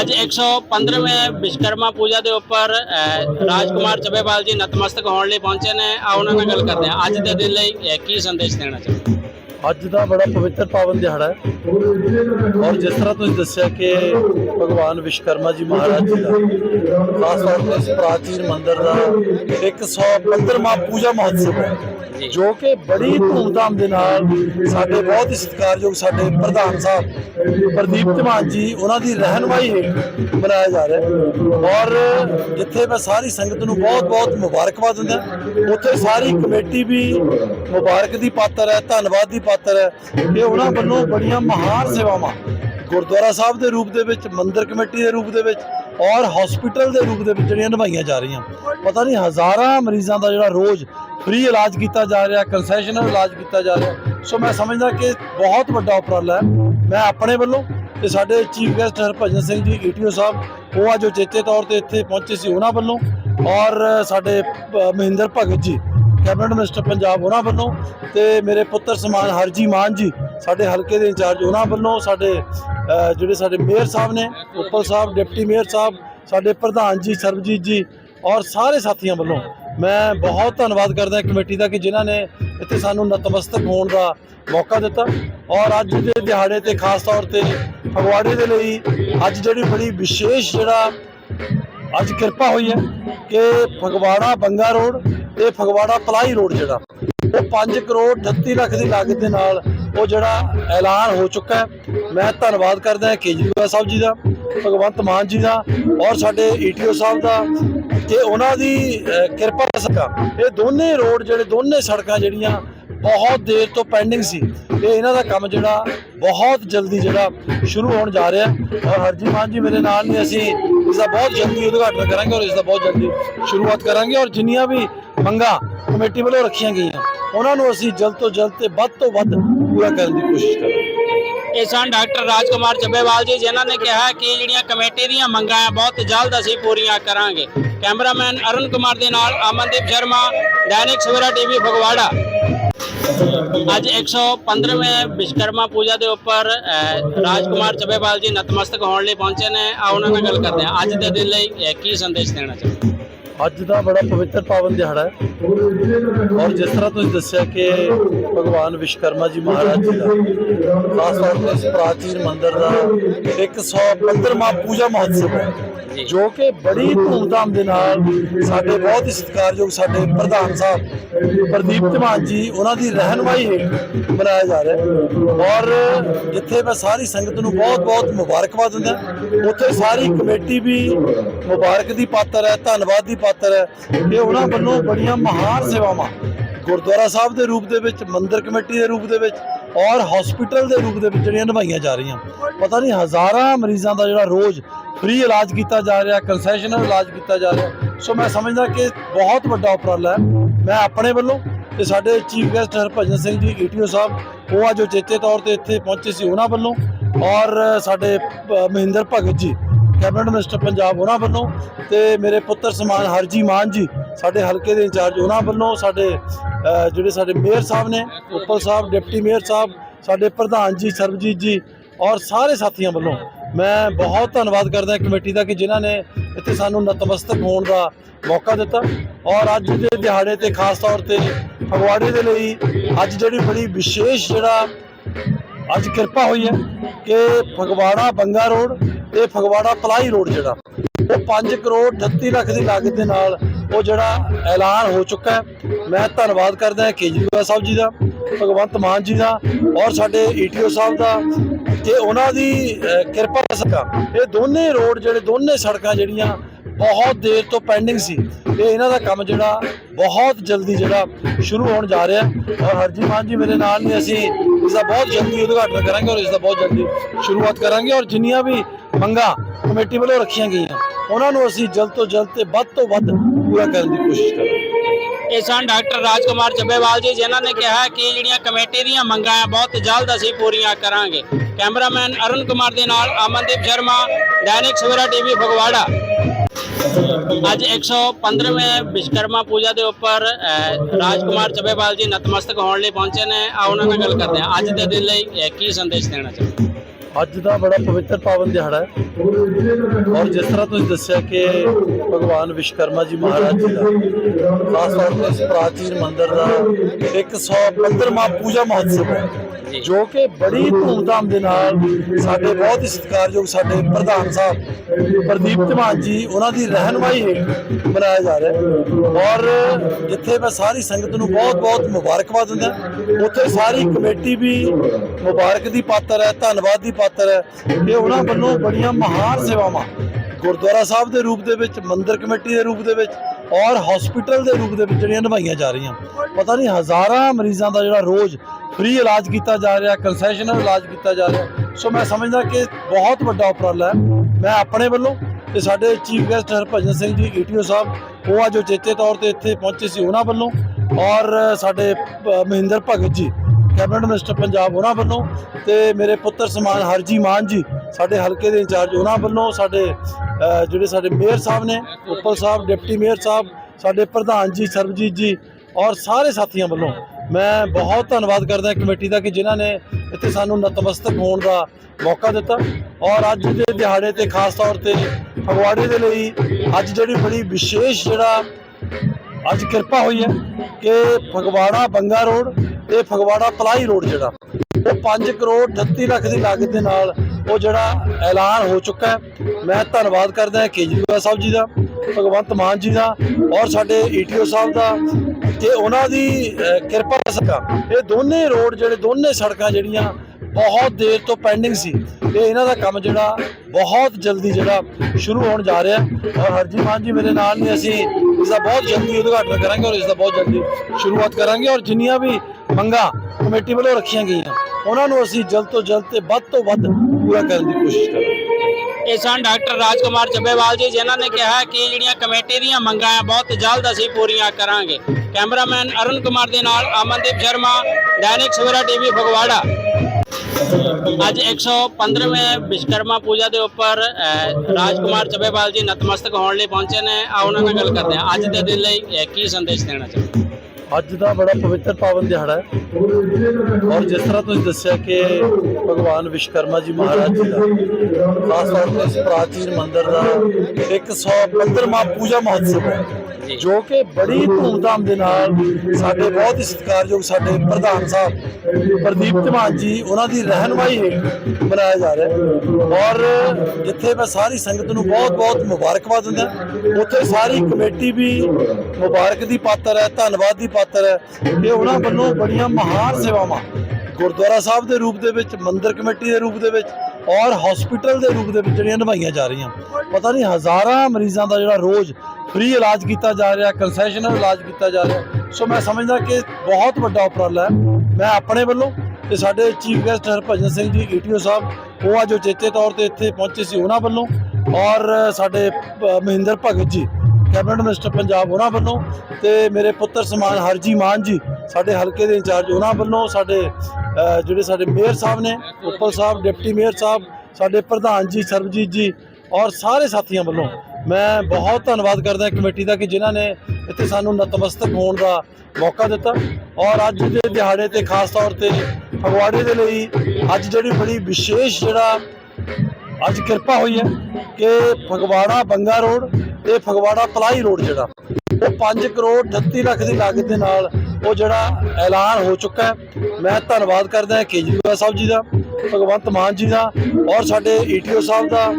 ਅੱਜ 115ਵੇਂ ਵਿਸ਼ਕਰਮਾ ਪੂਜਾ ਦੇ ਉੱਪਰ ਅਹ, ਰਾਜਕੁਮਾਰ ਚੱਬੇਵਾਲ ਜੀ ਨਤਮਸਤਕ ਹੋਣ ਲਈ ਪਹੁੰਚੇ ਨੇ। ਆ ਉਹਨਾਂ ਨਾਲ ਗੱਲ ਕਰਦੇ ਆ ਅੱਜ ਦੇ ਦਿਨ ਲਈ ਕੀ ਸੰਦੇਸ਼ ਦੇਣਾ ਚਾਹੁੰਦੇ ਅੱਜ ਦਾ ਬੜਾ ਪਵਿੱਤਰ ਪਾਵਨ ਦਿਹਾੜਾ ਹੈ ਔਰ ਜਿਸ ਤਰ੍ਹਾਂ ਤੁਸੀਂ ਦੱਸਿਆ ਕਿ ਭਗਵਾਨ ਵਿਸ਼ਵਕਰਮਾ ਜੀ ਮਹਾਰਾਜ ਜੀ ਦਾ ਖਾਸ ਤੌਰ ਤੇ ਇਸ ਪ੍ਰਾਚੀਨ ਮੰਦਿਰ ਦਾ 115ਵਾਂ ਪੂਜਾ ਮਹੋਤਸਵ ਹੈ ਜੀ। ਕਿ ਬੜੀ ਧੂਮਧਾਮ ਦੇ ਨਾਲ ਸਾਡੇ ਬਹੁਤ ਹੀ ਸਤਿਕਾਰਯੋਗ ਸਾਡੇ ਪ੍ਰਧਾਨ ਸਾਹਿਬ ਪ੍ਰਦੀਪ ਧਮਾਨ ਜੀ ਉਹਨਾਂ ਦੀ ਰਹਿਨਮਾਈ ਹੇਠ ਮਨਾਇਆ ਜਾ ਰਿਹਾ ਹੈ ਔਰ ਜਿੱਥੇ ਮੈਂ ਸਾਰੀ ਸੰਗਤ ਨੂੰ ਬਹੁਤ-ਬਹੁਤ ਮੁਬਾਰਕਬਾਦ ਦਿੰਦਾ ਉੱਥੇ ਸਾਰੀ ਕਮੇਟੀ ਵੀ ਮੁਬਾਰਕ ਦੀ ਪਾਤਰ ਹੈ ਧੰਨਵਾਦ ਦੀ ਪਾਤਰ ਹੈ ਕਿ ਉਹਨਾਂ ਵੱਲੋਂ ਬੜੀਆਂ ਮਹਾਨ ਸੇਵਾਵਾਂ ਗੁਰਦੁਆਰਾ ਸਾਹਿਬ ਦੇ ਰੂਪ ਦੇ ਵਿੱਚ, ਮੰਦਿਰ ਕਮੇਟੀ ਦੇ ਰੂਪ ਦੇ ਵਿੱਚ ਔਰ ਹਸਪੀਟਲ ਦੇ ਰੂਪ ਦੇ ਵਿੱਚ ਜਿਹੜੀਆਂ ਨਿਭਾਈਆਂ ਜਾ ਰਹੀਆਂ। ਪਤਾ ਨਹੀਂ ਹਜ਼ਾਰਾਂ ਮਰੀਜ਼ਾਂ ਦਾ ਜਿਹੜਾ ਰੋਜ਼ ਫ੍ਰੀ ਇਲਾਜ ਕੀਤਾ ਜਾ ਰਿਹਾ ਕੰਸੈਸ਼ਨਲ ਇਲਾਜ ਕੀਤਾ ਜਾ ਰਿਹਾ। ਸੋ ਮੈਂ ਸਮਝਦਾ ਕਿ ਬਹੁਤ ਵੱਡਾ ਉਪਰਾਲਾ ਹੈ। ਮੈਂ ਆਪਣੇ ਵੱਲੋਂ ਤੇ ਸਾਡੇ chief guest Harbhajan Singh ji ETO ਸਾਹਿਬ, ਉਹ ਅੱਜ ਉਚੇਚੇ ਤੌਰ ਤੇ ਇੱਥੇ ਪਹੁੰਚੇ ਸੀ ਉਹਨਾਂ ਵੱਲੋਂ। ਔਰ ਸਾਡੇ ਮਹਿੰਦਰ ਭਗਤ ਜੀ ਕੈਬਨਿਟ ਮਿਨਿਸਟਰ ਪੰਜਾਬ ਉਹਨਾਂ ਵੱਲੋਂ ਤੇ ਮੇਰੇ ਪੁੱਤਰ ਸਮਾਨ ਹਰਜੀ ਮਾਨ ਜੀ, ਸਾਡੇ ਹਲਕੇ ਦੇ ਇੰਚਾਰਜ ਉਹਨਾਂ ਵੱਲੋਂ, ਸਾਡੇ ਜਿਹੜੇ ਸਾਡੇ ਮੇਅਰ ਸਾਹਿਬ ਨੇ, ਉੱਪਲ ਸਾਹਿਬ, ਡਿਪਟੀ ਮੇਅਰ ਸਾਹਿਬ, ਸਾਡੇ ਪ੍ਰਧਾਨ ਜੀ, ਸਰਬਜੀਤ ਜੀ ਔਰ ਸਾਰੇ ਸਾਥੀਆਂ ਵੱਲੋਂ ਮੈਂ ਬਹੁਤ ਧੰਨਵਾਦ ਕਰਦਾ ਕਮੇਟੀ ਦਾ ਕਿ ਜਿਨ੍ਹਾਂ ਨੇ ਇੱਥੇ ਸਾਨੂੰ ਨਤਮਸਤਕ ਹੋਣ ਦਾ ਮੌਕਾ ਦਿੱਤਾ ਔਰ ਅੱਜ ਦੇ ਦਿਹਾੜੇ ਤੇ ਖਾਸ ਤੌਰ ਤੇ ਫਗਵਾੜੇ ਦੇ ਲਈ ਅੱਜ ਜਿਹੜੀ ਬੜੀ ਵਿਸ਼ੇਸ਼ ਜਿਹੜਾ ਅੱਜ ਕਿਰਪਾ ਹੋਈ ਹੈ ਕਿ ਫਗਵਾੜਾ ਬੰਗਾ ਰੋਡ ਇਹ ਫਗਵਾੜਾ ਪਲਾਈ ਰੋਡ ਜਿਹੜਾ, ਉਹ 5 ਕਰੋੜ 38 ਲੱਖ ਦੀ ਲਾਗਤ ਦੇ ਨਾਲ ਉਹ ਜਿਹੜਾ ਐਲਾਨ ਹੋ ਚੁੱਕਾ ਹੈ। ਮੈਂ ਧੰਨਵਾਦ ਕਰਦਾ ਹਾਂ ਕੇਜਰੀਵਾਲ ਸਾਹਿਬ ਜੀ ਦਾ, ਭਗਵੰਤ ਮਾਨ ਜੀ ਦਾ ਔਰ ਸਾਡੇ ਈਟੀਓ ਸਾਹਿਬ ਦਾ ਕਿ ਉਹਨਾਂ ਦੀ ਕਿਰਪਾ ਸਦਕਾ ਇਹ ਦੋਨੇ ਰੋਡ ਜਿਹੜੇ, ਦੋਨੇ ਸੜਕਾਂ ਜਿਹੜੀਆਂ ਬਹੁਤ ਦੇਰ ਤੋਂ ਪੈਂਡਿੰਗ ਸੀ। ਤੇ ਇਹਨਾਂ ਦਾ ਕੰਮ ਜਿਹੜਾ ਬਹੁਤ ਜਲਦੀ ਜਿਹੜਾ ਸ਼ੁਰੂ ਹੋਣ ਜਾ ਰਿਹਾ। ਔਰ ਹਰਜੀ ਮਾਨ ਜੀ ਮੇਰੇ ਨਾਲ ਨੇ, ਅਸੀਂ ਇਸ ਦਾ ਬਹੁਤ ਜਲਦੀ ਉਦਘਾਟਨ ਕਰਾਂਗੇ ਔਰ ਇਸ ਦਾ ਬਹੁਤ ਜਲਦੀ ਸ਼ੁਰੂਆਤ ਕਰਾਂਗੇ। ਔਰ ਜਿੰਨੀਆਂ ਵੀ ਮੰਗਾਂ ਕਮੇਟੀ ਵੱਲੋਂ ਰੱਖੀਆਂ ਗਈਆਂ, ਉਹਨਾਂ ਨੂੰ ਅਸੀਂ ਜਲਦ ਤੋਂ ਜਲਦ ਤੇ ਵੱਧ ਤੋਂ ਵੱਧ ਪੂਰਾ ਕਰਨ ਦੀ ਕੋਸ਼ਿਸ਼ ਕਰਾਂਗੇ। ਇਹ ਸਨ ਡਾਕਟਰ ਰਾਜਕੁਮਾਰ ਚੱਬੇਵਾਲ ਜੀ, ਜਿਨ੍ਹਾਂ ਨੇ ਕਿਹਾ ਕਿ ਜਿਹੜੀਆਂ ਕਮੇਟੀ ਦੀਆਂ ਮੰਗਾਂ ਆ, ਬਹੁਤ ਜਲਦ ਅਸੀਂ ਪੂਰੀਆਂ ਕਰਾਂਗੇ। ਕੈਮਰਾਮੈਨ ਅਰੁਣ ਕੁਮਾਰ ਦੇ ਨਾਲ ਅਮਨਦੀਪ ਸ਼ਰਮਾ, ਦੈਨਿਕ ਸਵੇਰਾ ਟੀਵੀ ਫਗਵਾੜਾ। ਅੱਜ 115ਵੇਂ ਵਿਸ਼ਕਰਮਾ ਪੂਜਾ ਦੇ ਉੱਪਰ ਰਾਜਕੁਮਾਰ ਚੱਬੇਵਾਲ ਜੀ ਨਤਮਸਤਕ ਹੋਣ ਲਈ ਪਹੁੰਚੇ ਨੇ। ਆ ਉਹਨਾਂ ਨਾਲ ਗੱਲ ਕਰਦੇ ਆ ਅੱਜ ਦੇ ਦਿਨ ਲਈ ਕੀ ਸੰਦੇਸ਼ ਦੇਣਾ ਚਾਹੁੰਦੇ ਅੱਜ ਦਾ ਬੜਾ ਪਵਿੱਤਰ ਪਾਵਨ ਦਿਹਾੜਾ ਹੈ। ਔਰ ਜਿਸ ਤਰ੍ਹਾਂ ਤੁਸੀਂ ਦੱਸਿਆ ਕਿ ਭਗਵਾਨ ਵਿਸ਼ਵਕਰਮਾ ਜੀ ਮਹਾਰਾਜ ਜੀ ਦਾ, ਖਾਸ ਤੌਰ ਤੇ ਇਸ ਪ੍ਰਾਚੀਨ ਮੰਦਿਰ ਦਾ 115ਵਾਂ ਪੂਜਾ ਮਹੋਤਸਵ ਹੈ। ਜੋ। ਕਿ ਬੜੀ ਧੂਮਧਾਮ ਦੇ ਨਾਲ ਸਾਡੇ ਬਹੁਤ ਹੀ ਸਤਿਕਾਰਯੋਗ ਸਾਡੇ ਪ੍ਰਧਾਨ ਸਾਹਿਬ ਪ੍ਰਦੀਪ ਧਮਾਨ ਜੀ, ਉਹਨਾਂ ਦੀ ਰਹਿਨਮਾਈ ਹੇਠ ਮਨਾਇਆ ਜਾ ਰਿਹਾ ਔਰ ਜਿੱਥੇ ਮੈਂ ਸਾਰੀ ਸੰਗਤ ਨੂੰ ਬਹੁਤ-ਬਹੁਤ ਮੁਬਾਰਕਬਾਦ ਦਿੰਦਾ ਉੱਥੇ ਸਾਰੀ ਕਮੇਟੀ ਵੀ ਮੁਬਾਰਕ ਦੀ ਪਾਤਰ ਹੈ, ਧੰਨਵਾਦ ਦੀ ਪਾਤਰ ਹੈ ਕਿ ਉਹਨਾਂ ਵੱਲੋਂ ਬੜੀਆਂ ਮਹਾਨ ਸੇਵਾਵਾਂ ਗੁਰਦੁਆਰਾ ਸਾਹਿਬ ਦੇ ਰੂਪ ਦੇ ਵਿੱਚ, ਮੰਦਿਰ ਕਮੇਟੀ ਦੇ ਰੂਪ ਦੇ ਵਿੱਚ ਔਰ ਹਸਪੀਟਲ ਦੇ ਰੂਪ ਦੇ ਵਿੱਚ ਜਿਹੜੀਆਂ ਨਿਭਾਈਆਂ ਜਾ ਰਹੀਆਂ। ਪਤਾ ਨਹੀਂ ਹਜ਼ਾਰਾਂ ਮਰੀਜ਼ਾਂ ਦਾ ਜਿਹੜਾ ਰੋਜ਼ ਫ੍ਰੀ ਇਲਾਜ ਕੀਤਾ ਜਾ ਰਿਹਾ ਕੰਸੈਸ਼ਨਲ ਇਲਾਜ ਕੀਤਾ ਜਾ ਰਿਹਾ। ਸੋ ਮੈਂ ਸਮਝਦਾ ਕਿ ਬਹੁਤ ਵੱਡਾ ਉਪਰਾਲਾ ਹੈ। ਮੈਂ ਆਪਣੇ ਵੱਲੋਂ ਤੇ ਸਾਡੇ chief guest Harbhajan Singh ji ETO ਸਾਹਿਬ, ਉਹ ਅੱਜ ਉਚੇਚੇ ਤੌਰ ਤੇ ਇੱਥੇ ਪਹੁੰਚੇ ਸੀ ਉਹਨਾਂ ਵੱਲੋਂ। ਔਰ ਸਾਡੇ ਮਹਿੰਦਰ ਭਗਤ ਜੀ ਕੈਬਨਿਟ ਮਿਨਿਸਟਰ ਪੰਜਾਬ ਉਹਨਾਂ ਵੱਲੋਂ ਤੇ ਮੇਰੇ ਪੁੱਤਰ ਸਮਾਨ ਹਰਜੀ ਮਾਨ ਜੀ, ਸਾਡੇ ਹਲਕੇ ਦੇ ਇੰਚਾਰਜ ਉਹਨਾਂ ਵੱਲੋਂ, ਸਾਡੇ ਜਿਹੜੇ ਸਾਡੇ ਮੇਅਰ ਸਾਹਿਬ ਨੇ, ਉੱਪਲ ਸਾਹਿਬ, ਡਿਪਟੀ ਮੇਅਰ ਸਾਹਿਬ, ਸਾਡੇ ਪ੍ਰਧਾਨ ਜੀ ਸਰਬਜੀਤ ਜੀ ਔਰ ਸਾਰੇ ਸਾਥੀਆਂ ਵੱਲੋਂ ਮੈਂ ਬਹੁਤ ਧੰਨਵਾਦ ਕਰਦਾ ਕਮੇਟੀ ਦਾ ਕਿ ਜਿਨ੍ਹਾਂ ਨੇ ਇੱਥੇ ਸਾਨੂੰ ਨਤਮਸਤਕ ਹੋਣ ਦਾ ਮੌਕਾ ਦਿੱਤਾ ਔਰ ਅੱਜ ਦੇ ਦਿਹਾੜੇ ਤੇ ਖਾਸ ਤੌਰ ਤੇ ਫਗਵਾੜੇ ਦੇ ਲਈ ਅੱਜ ਜਿਹੜੀ ਬੜੀ ਵਿਸ਼ੇਸ਼ ਜਿਹੜਾ ਅੱਜ ਕਿਰਪਾ ਹੋਈ ਹੈ ਕਿ ਫਗਵਾੜਾ ਬੰਗਾ ਰੋਡ ਤੇ ਫਗਵਾੜਾ ਪਲਾਈ ਰੋਡ ਜਿਹੜਾ ਉਹ 5 ਕਰੋੜ 38 ਲੱਖ ਦੀ ਲਾਗਤ ਦੇ ਨਾਲ ਉਹ ਜਿਹੜਾ ਐਲਾਨ ਹੋ ਚੁੱਕਾ ਹੈ। ਮੈਂ ਧੰਨਵਾਦ ਕਰਦਾ ਹਾਂ ਕੇਜਰੀਵਾਲ ਸਾਹਿਬ ਜੀ ਦਾ ਭਗਵੰਤ ਮਾਨ ਜੀ ਦਾ ਔਰ ਸਾਡੇ ਈਟੀਓ ਸਾਹਿਬ ਦਾ ਕਿ ਉਹਨਾਂ ਦੀ ਅਹ, ਕਿਰਪਾ ਸਦਕਾ ਇਹ ਦੋਨੇ ਰੋਡ ਜਿਹੜੇ ਦੋਨੇ ਸੜਕਾਂ ਜਿਹੜੀਆਂ ਬਹੁਤ ਦੇਰ ਤੋਂ ਪੈਂਡਿੰਗ ਸੀ। ਤੇ ਇਹਨਾਂ ਦਾ ਕੰਮ ਜਿਹੜਾ ਬਹੁਤ ਜਲਦੀ ਜਿਹੜਾ ਸ਼ੁਰੂ ਹੋਣ ਜਾ ਰਿਹਾ ਔਰ ਹਰਜੀ ਮਾਨ ਜੀ ਮੇਰੇ ਨਾਲ ਨੇ ਅਸੀਂ ਇਸ ਦਾ ਬਹੁਤ ਜਲਦੀ ਉਦਘਾਟਨ ਕਰਾਂਗੇ ਔਰ ਇਸ ਦਾ ਬਹੁਤ ਜਲਦੀ ਸ਼ੁਰੂਆਤ ਕਰਾਂਗੇ। ਔਰ ਜਿੰਨੀਆਂ ਵੀ ਮੰਗਾਂ ਕਮੇਟੀ ਵੱਲੋਂ ਰੱਖੀਆਂ ਗਈਆਂ। ਉਹਨਾਂ ਨੂੰ ਅਸੀਂ ਜਲਦ ਤੋਂ ਜਲਦ ਤੇ ਵੱਧ ਤੋਂ ਵੱਧ ਪੂਰਾ ਕਰਨ ਦੀ ਕੋਸ਼ਿਸ਼ ਕਰਾਂਗੇ ਇਹ ਸਨ ਡਾਕਟਰ ਰਾਜਕੁਮਾਰ ਚੱਬੇਵਾਲ ਜੀ ਜਿਨ੍ਹਾਂ ਨੇ ਕਿਹਾ ਕਿ ਜਿਹੜੀਆਂ ਕਮੇਟੀ ਦੀਆਂ ਮੰਗਾਂ ਆ ਬਹੁਤ ਜਲਦ ਅਸੀਂ ਪੂਰੀਆਂ ਕਰਾਂਗੇ। ਕੈਮਰਾਮੈਨ ਅਰੁਣ ਕੁਮਾਰ ਦੇ ਨਾਲ ਅਮਨਦੀਪ ਸ਼ਰਮਾ ਦੈਨਿਕ ਸਵੇਰਾ ਟੀਵੀ ਫਗਵਾੜਾ। ਅੱਜ 115ਵੇਂ ਵਿਸ਼ਕਰਮਾ ਪੂਜਾ ਦੇ ਉੱਪਰ ਅਹ, ਰਾਜਕੁਮਾਰ ਚੱਬੇਵਾਲ ਜੀ ਨਤਮਸਤਕ ਹੋਣ ਲਈ ਪਹੁੰਚੇ ਨੇ। ਆ ਉਹਨਾਂ ਨਾਲ ਗੱਲ ਕਰਦੇ ਆ ਅੱਜ ਦੇ ਦਿਨ ਲਈ ਕੀ ਸੰਦੇਸ਼ ਦੇਣਾ ਚਾਹੁੰਦੇ ਅੱਜ ਦਾ ਬੜਾ ਪਵਿੱਤਰ ਪਾਵਨ ਦਿਹਾੜਾ ਹੈ। ਔਰ ਜਿਸ ਤਰ੍ਹਾਂ ਤੁਸੀਂ ਦੱਸਿਆ ਕਿ ਭਗਵਾਨ ਵਿਸ਼ਵਕਰਮਾ ਜੀ ਮਹਾਰਾਜ ਜੀ ਦਾ ਖਾਸ ਤੌਰ ਤੇ ਇਸ ਪ੍ਰਾਚੀਨ ਮੰਦਿਰ ਦਾ 115ਵਾਂ ਪੂਜਾ ਮਹੋਤਸਵ ਹੈ। ਜੋ। ਕਿ ਬੜੀ ਧੂਮਧਾਮ ਦੇ ਨਾਲ ਸਾਡੇ ਬਹੁਤ ਹੀ ਸਤਿਕਾਰਯੋਗ ਸਾਡੇ ਪ੍ਰਧਾਨ ਸਾਹਿਬ ਪ੍ਰਦੀਪ ਧਮਾਨ ਜੀ ਉਹਨਾਂ ਦੀ ਰਹਿਨਮਾਈ ਹੇਠ ਮਨਾਇਆ ਜਾ ਰਿਹਾ ਔਰ ਜਿੱਥੇ ਮੈਂ ਸਾਰੀ ਸੰਗਤ ਨੂੰ ਬਹੁਤ-ਬਹੁਤ ਮੁਬਾਰਕਬਾਦ ਦਿੰਦਾ ਉੱਥੇ ਸਾਰੀ ਕਮੇਟੀ ਵੀ ਮੁਬਾਰਕ ਦੀ ਪਾਤਰ ਹੈ ਧੰਨਵਾਦ ਦੀ ਪਾਤਰ ਹੈ ਕਿ ਉਹਨਾਂ ਵੱਲੋਂ ਬੜੀਆਂ ਮਹਾਨ ਸੇਵਾਵਾਂ ਗੁਰਦੁਆਰਾ ਸਾਹਿਬ ਦੇ ਰੂਪ ਦੇ ਵਿੱਚ, ਮੰਦਿਰ ਕਮੇਟੀ ਦੇ ਰੂਪ ਦੇ ਵਿੱਚ ਔਰ ਹਸਪੀਟਲ ਦੇ ਰੂਪ ਦੇ ਵਿੱਚ ਜਿਹੜੀਆਂ ਨਿਭਾਈਆਂ ਜਾ ਰਹੀਆਂ। ਪਤਾ ਨਹੀਂ ਹਜ਼ਾਰਾਂ ਮਰੀਜ਼ਾਂ ਦਾ ਜਿਹੜਾ ਰੋਜ਼ ਫ੍ਰੀ ਇਲਾਜ ਕੀਤਾ ਜਾ ਰਿਹਾ ਕੰਸੈਸ਼ਨਲ ਇਲਾਜ ਕੀਤਾ ਜਾ ਰਿਹਾ। ਸੋ ਮੈਂ ਸਮਝਦਾ ਕਿ ਬਹੁਤ ਵੱਡਾ ਉਪਰਾਲਾ ਹੈ। ਮੈਂ ਆਪਣੇ ਵੱਲੋਂ ਤੇ ਸਾਡੇ chief guest Harbhajan Singh ji ETO ਸਾਹਿਬ, ਉਹ ਅੱਜ ਉਚੇਚੇ ਤੌਰ ਤੇ ਇੱਥੇ ਪਹੁੰਚੇ ਸੀ ਉਹਨਾਂ ਵੱਲੋਂ। ਔਰ ਸਾਡੇ ਮਹਿੰਦਰ ਭਗਤ ਜੀ ਕੈਬਨਿਟ ਮਿਨਿਸਟਰ ਪੰਜਾਬ ਉਹਨਾਂ ਵੱਲੋਂ ਤੇ ਮੇਰੇ ਪੁੱਤਰ ਸਮਾਨ ਹਰਜੀ ਮਾਨ ਜੀ, ਸਾਡੇ ਹਲਕੇ ਦੇ ਇੰਚਾਰਜ ਉਹਨਾਂ ਵੱਲੋਂ, ਸਾਡੇ ਜਿਹੜੇ ਸਾਡੇ ਮੇਅਰ ਸਾਹਿਬ ਨੇ, ਉੱਪਲ ਸਾਹਿਬ, ਡਿਪਟੀ ਮੇਅਰ ਸਾਹਿਬ, ਸਾਡੇ ਪ੍ਰਧਾਨ ਜੀ ਸਰਬਜੀਤ ਜੀ ਔਰ ਸਾਰੇ ਸਾਥੀਆਂ ਵੱਲੋਂ ਮੈਂ ਬਹੁਤ ਧੰਨਵਾਦ ਕਰਦਾ ਕਮੇਟੀ ਦਾ ਕਿ ਜਿਨ੍ਹਾਂ ਨੇ ਇੱਥੇ ਸਾਨੂੰ ਨਤਮਸਤਕ ਹੋਣ ਦਾ ਮੌਕਾ ਦਿੱਤਾ ਔਰ ਅੱਜ ਦੇ ਦਿਹਾੜੇ ਤੇ ਖਾਸ ਤੌਰ ਤੇ ਫਗਵਾੜੇ ਦੇ ਲਈ ਅੱਜ ਜਿਹੜੀ ਬੜੀ ਵਿਸ਼ੇਸ਼ ਜਿਹੜਾ ਅੱਜ ਕਿਰਪਾ ਹੋਈ ਹੈ ਕਿ ਫਗਵਾੜਾ ਬੰਗਾ ਰੋਡ ਇਹ ਫਗਵਾੜਾ ਪਲਾਈ ਰੋਡ ਜਿਹੜਾ, ਉਹ 5 ਕਰੋੜ 38 ਲੱਖ ਦੀ ਲਾਗਤ ਦੇ ਨਾਲ ਉਹ ਜਿਹੜਾ ਐਲਾਨ ਹੋ ਚੁੱਕਾ ਹੈ। ਮੈਂ ਧੰਨਵਾਦ ਕਰਦਾ ਹਾਂ ਕੇਜਰੀਵਾਲ ਸਾਹਿਬ ਜੀ ਦਾ, ਭਗਵੰਤ ਮਾਨ ਜੀ ਦਾ ਔਰ ਸਾਡੇ ਈਟੀਓ ਸਾਹਿਬ ਦਾ ਕਿ ਉਹਨਾਂ ਦੀ ਕਿਰਪਾ ਸਦਕਾ ਇਹ ਦੋਨੇ ਰੋਡ ਜਿਹੜੇ, ਦੋਨੇ ਸੜਕਾਂ ਜਿਹੜੀਆਂ ਬਹੁਤ ਦੇਰ ਤੋਂ ਪੈਂਡਿੰਗ ਸੀ। ਤੇ ਇਹਨਾਂ ਦਾ ਕੰਮ ਜਿਹੜਾ ਬਹੁਤ ਜਲਦੀ ਜਿਹੜਾ ਸ਼ੁਰੂ ਹੋਣ ਜਾ ਰਿਹਾ ਔਰ ਹਰਜੀ ਮਾਨ ਜੀ ਮੇਰੇ ਨਾਲ ਨੇ, ਅਸੀਂ ਇਸ ਦਾ ਬਹੁਤ ਜਲਦੀ ਉਦਘਾਟਨ ਕਰਾਂਗੇ ਔਰ ਇਸ ਦਾ ਬਹੁਤ ਜਲਦੀ ਸ਼ੁਰੂਆਤ ਕਰਾਂਗੇ ਔਰ ਜਿੰਨੀਆਂ ਵੀ ਮੰਗਾਂ ਕਮੇਟੀ ਵੱਲੋਂ ਰੱਖੀਆਂ ਗਈਆਂ, ਉਹਨਾਂ ਨੂੰ ਅਸੀਂ ਜਲਦ ਤੋਂ ਜਲਦ ਤੇ ਵੱਧ ਤੋਂ ਵੱਧ ਪੂਰਾ ਕਰਨ ਦੀ ਕੋਸ਼ਿਸ਼ ਕਰਾਂਗੇ। ਇਹ ਸਨ ਡਾਕਟਰ ਰਾਜਕੁਮਾਰ ਚੱਬੇਵਾਲ ਜੀ, ਜਿਨ੍ਹਾਂ ਨੇ ਕਿਹਾ ਕਿ ਜਿਹੜੀਆਂ ਕਮੇਟੀ ਦੀਆਂ ਮੰਗਾਂ ਆ, ਬਹੁਤ ਜਲਦ ਅਸੀਂ ਪੂਰੀਆਂ ਕਰਾਂਗੇ। ਕੈਮਰਾਮੈਨ ਅਰੁਣ ਕੁਮਾਰ ਦੇ ਨਾਲ ਅਮਨਦੀਪ ਸ਼ਰਮਾ, ਦੈਨਿਕ ਸਵੇਰਾ ਟੀਵੀ ਫਗਵਾੜਾ। ਅੱਜ 115ਵੇਂ ਵਿਸ਼ਕਰਮਾ ਪੂਜਾ ਦੇ ਉੱਪਰ ਰਾਜਕੁਮਾਰ ਚੱਬੇਵਾਲ ਜੀ ਨਤਮਸਤਕ ਹੋਣ ਲਈ ਪਹੁੰਚੇ ਨੇ। ਆ ਉਹਨਾਂ ਨਾਲ ਗੱਲ ਕਰਦੇ ਹਾਂ। ਅੱਜ ਦੇ ਦਿਨ ਲਈ ਕੀ ਸੰਦੇਸ਼ ਦੇਣਾ ਚਾਹੁੰਦੇ ਅੱਜ ਦਾ ਬੜਾ ਪਵਿੱਤਰ ਪਾਵਨ ਦਿਹਾੜਾ ਹੈ। ਔਰ ਜਿਸ ਤਰ੍ਹਾਂ ਤੁਸੀਂ ਦੱਸਿਆ ਕਿ ਭਗਵਾਨ ਵਿਸ਼ਵਕਰਮਾ ਜੀ ਮਹਾਰਾਜ ਜੀ ਦਾ, ਖਾਸ ਤੌਰ ਤੇ ਪ੍ਰਾਚੀਨ ਮੰਦਿਰ ਦਾ 115ਵਾਂ ਪੂਜਾ ਮਹੋਤਸਵ ਹੈ। ਜੋ। ਕਿ ਬੜੀ ਧੂਮਧਾਮ ਦੇ ਨਾਲ ਸਾਡੇ ਬਹੁਤ ਹੀ ਸਤਿਕਾਰਯੋਗ ਸਾਡੇ ਪ੍ਰਧਾਨ ਸਾਹਿਬ ਪ੍ਰਦੀਪ ਧਮਾਨ ਜੀ, ਉਹਨਾਂ ਦੀ ਰਹਿਨਮਾਈ ਹੇਠ ਮਨਾਇਆ ਜਾ ਰਿਹਾ ਔਰ ਜਿੱਥੇ ਮੈਂ ਸਾਰੀ ਸੰਗਤ ਨੂੰ ਬਹੁਤ-ਬਹੁਤ ਮੁਬਾਰਕਬਾਦ ਦਿੰਦਾ ਉੱਥੇ ਸਾਰੀ ਕਮੇਟੀ ਵੀ ਮੁਬਾਰਕ ਦੀ ਪਾਤਰ ਹੈ, ਧੰਨਵਾਦ ਦੀ ਪਾਤਰ ਹੈ ਕਿ ਉਹਨਾਂ ਵੱਲੋਂ ਬੜੀਆਂ ਮਹਾਨ ਸੇਵਾਵਾਂ ਗੁਰਦੁਆਰਾ ਸਾਹਿਬ ਦੇ ਰੂਪ ਦੇ ਵਿੱਚ, ਮੰਦਿਰ ਕਮੇਟੀ ਦੇ ਰੂਪ ਦੇ ਵਿੱਚ ਔਰ ਹਸਪੀਟਲ ਦੇ ਰੂਪ ਦੇ ਵਿੱਚ ਜਿਹੜੀਆਂ ਨਿਭਾਈਆਂ ਜਾ ਰਹੀਆਂ। ਪਤਾ ਨਹੀਂ ਹਜ਼ਾਰਾਂ ਮਰੀਜ਼ਾਂ ਦਾ ਜਿਹੜਾ ਰੋਜ਼ ਫ੍ਰੀ ਇਲਾਜ ਕੀਤਾ ਜਾ ਰਿਹਾ ਕੰਸੈਸ਼ਨਲ ਇਲਾਜ ਕੀਤਾ ਜਾ ਰਿਹਾ। ਸੋ ਮੈਂ ਸਮਝਦਾ ਕਿ ਬਹੁਤ ਵੱਡਾ ਉਪਰਾਲਾ ਹੈ। ਮੈਂ ਆਪਣੇ ਵੱਲੋਂ ਤੇ ਸਾਡੇ chief guest Harbhajan Singh ji ETO ਸਾਹਿਬ, ਉਹ ਅੱਜ ਉਚੇਚੇ ਤੌਰ ਤੇ ਇੱਥੇ ਪਹੁੰਚੇ ਸੀ ਉਹਨਾਂ ਵੱਲੋਂ। ਔਰ ਸਾਡੇ ਮਹਿੰਦਰ ਭਗਤ ਜੀ ਕੈਬਨਿਟ ਮਿਨਿਸਟਰ ਪੰਜਾਬ ਉਹਨਾਂ ਵੱਲੋਂ ਤੇ ਮੇਰੇ ਪੁੱਤਰ ਸਮਾਨ ਹਰਜੀ ਮਾਨ ਜੀ, ਸਾਡੇ ਹਲਕੇ ਦੇ ਇੰਚਾਰਜ ਉਹਨਾਂ ਵੱਲੋਂ, ਸਾਡੇ ਜਿਹੜੇ ਸਾਡੇ ਮੇਅਰ ਸਾਹਿਬ ਨੇ ਉੱਪਰ ਸਾਹਿਬ, ਡਿਪਟੀ ਮੇਅਰ ਸਾਹਿਬ, ਸਾਡੇ ਪ੍ਰਧਾਨ ਜੀ, ਸਰਬਜੀਤ ਜੀ ਔਰ ਸਾਰੇ ਸਾਥੀਆਂ ਵੱਲੋਂ ਮੈਂ ਬਹੁਤ ਧੰਨਵਾਦ ਕਰਦਾ ਕਮੇਟੀ ਦਾ ਕਿ ਜਿਨ੍ਹਾਂ ਨੇ ਇੱਥੇ ਸਾਨੂੰ ਨਤਮਸਤਕ ਹੋਣ ਦਾ ਮੌਕਾ ਦਿੱਤਾ ਔਰ ਅੱਜ ਦੇ ਦਿਹਾੜੇ ਤੇ ਖਾਸ ਤੌਰ ਤੇ ਫਗਵਾੜੇ ਦੇ ਲਈ ਅੱਜ ਜਿਹੜੀ ਬੜੀ ਵਿਸ਼ੇਸ਼ ਜਿਹੜਾ ਅੱਜ ਕਿਰਪਾ ਹੋਈ ਹੈ ਕਿ ਫਗਵਾੜਾ ਬੰਗਾ ਰੋਡ ਤੇ ਫਗਵਾੜਾ ਪਲਾਈ ਰੋਡ ਜਿਹੜਾ, ਉਹ 5 ਕਰੋੜ 38 ਲੱਖ ਦੀ ਲਾਗਤ ਦੇ ਨਾਲ ਉਹ ਜਿਹੜਾ ਐਲਾਨ ਹੋ ਚੁੱਕਾ ਹੈ। ਮੈਂ ਧੰਨਵਾਦ ਕਰਦਾ ਹਾਂ ਕੇਜਰੀਵਾਲ ਸਾਹਿਬ ਜੀ ਦਾ, ਭਗਵੰਤ ਮਾਨ ਜੀ ਦਾ ਔਰ ਸਾਡੇ ਈਟੀਓ ਸਾਹਿਬ ਦਾ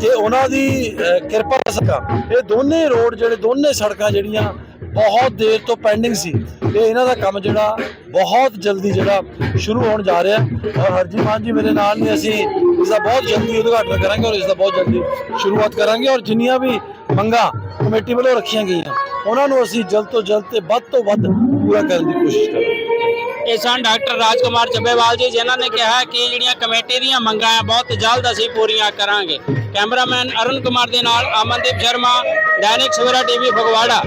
ਕਿ ਉਹਨਾਂ ਦੀ ਕਿਰਪਾ ਸਦਕਾ ਇਹ ਦੋਨੇ ਰੋਡ ਜਿਹੜੇ, ਦੋਨੇ ਸੜਕਾਂ ਜਿਹੜੀਆਂ ਬਹੁਤ ਦੇਰ ਤੋਂ ਪੈਂਡਿੰਗ ਸੀ ਤੇ ਇਹਨਾਂ ਦਾ ਕੰਮ ਜਿਹੜਾ ਬਹੁਤ ਜਲਦੀ ਜਿਹੜਾ ਸ਼ੁਰੂ ਹੋਣ ਜਾ ਰਿਹਾ ਔਰ ਹਰਜੀ ਮਾਨ ਜੀ ਮੇਰੇ ਨਾਲ ਨੇ, ਅਸੀਂ ਇਸ ਦਾ ਬਹੁਤ ਜਲਦੀ ਉਦਘਾਟਨ ਕਰਾਂਗੇ ਔਰ ਇਸ ਦਾ ਬਹੁਤ ਜਲਦੀ ਸ਼ੁਰੂਆਤ ਕਰਾਂਗੇ। ਔਰ ਜਿੰਨੀਆਂ ਵੀ ਮੰਗਾਂ ਕਮੇਟੀ ਵੱਲੋਂ ਰੱਖੀਆਂ ਗਈਆਂ। ਉਹਨਾਂ ਨੂੰ ਅਸੀਂ ਜਲਦ ਤੋਂ ਜਲਦ ਤੇ ਵੱਧ ਤੋਂ ਵੱਧ ਪੂਰਾ ਕਰਨ ਦੀ ਕੋਸ਼ਿਸ਼ ਕਰਾਂਗੇ ਇਹ ਸਨ ਡਾਕਟਰ ਰਾਜਕੁਮਾਰ ਚੱਬੇਵਾਲ ਜੀ, ਜਿਨ੍ਹਾਂ ਨੇ ਕਿਹਾ ਕਿ ਜਿਹੜੀਆਂ ਕਮੇਟੀ ਦੀਆਂ ਮੰਗਾਂ ਆ, ਬਹੁਤ ਜਲਦ ਅਸੀਂ ਪੂਰੀਆਂ ਕਰਾਂਗੇ। ਕੈਮਰਾਮੈਨ ਅਰੁਣ ਕੁਮਾਰ ਦੇ ਨਾਲ ਅਮਨਦੀਪ ਸ਼ਰਮਾ, ਦੈਨਿਕ ਸਵੇਰਾ ਟੀਵੀ ਫਗਵਾੜਾ।